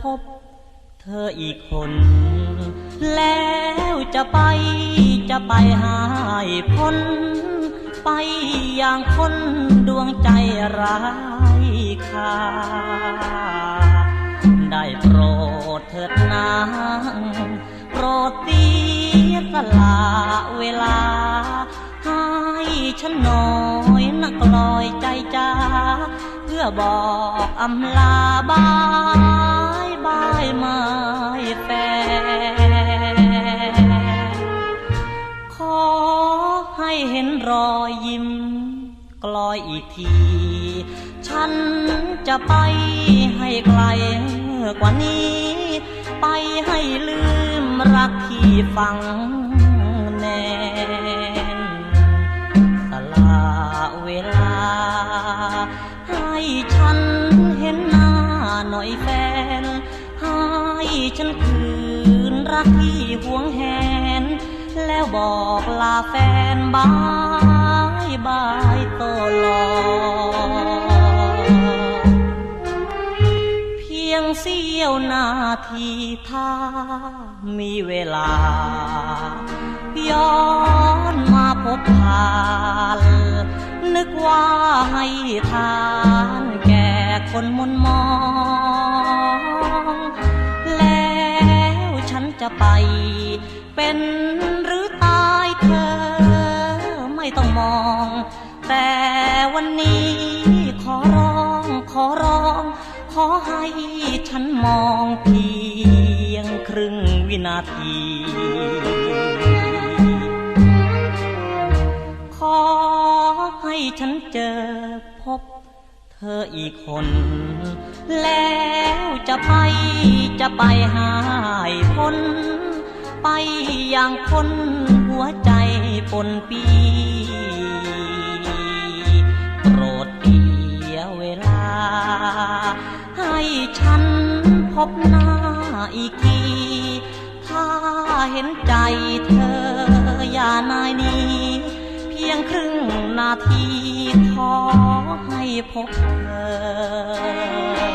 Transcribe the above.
พบเธออีกคน แล้วจะไปจะไปหายพ้น ไปอย่างคนดวงใจร้ายคาได้โปรดเถิดนางโปรดตีสละเวลา ให้ฉันหน่อยนักลอยใจจ้า เพื่อบอกอำลาบ้าายไม่แฟขอให้เห็นรอยยิ้ม กลอยอีกที ฉันจะไปให้ไกลกว่านี้ ไปให้ลืมรักที่ฝัง ให้ฉันคืนรักที่หวงแหน แล้วบอกลาแฟนบายบายตลอดเพียงเสี้ยวนาทีถ้ามีเวลา ย้อนมาพบผ่านนึกว่าให้ทานแก่คนมนมอง จะไป เป็นหรือตายเธอ ไม่ต้องมอง แต่วันนี้ขอร้องขอร้อง ขอให้ฉันมองเพียงครึ่งวินาทีขอให้ฉันเจอพบ ธออีกคน แล้วจะไปจะไปหายพ้น ไปอย่างคนหัวใจปนปีโปรดเดียวเวลา ให้ฉันพบหน้าอีกที ถ้าเห็นใจเธออย่านายนี้ เพียงครึ่งนาทีขอ ให้พบเธอ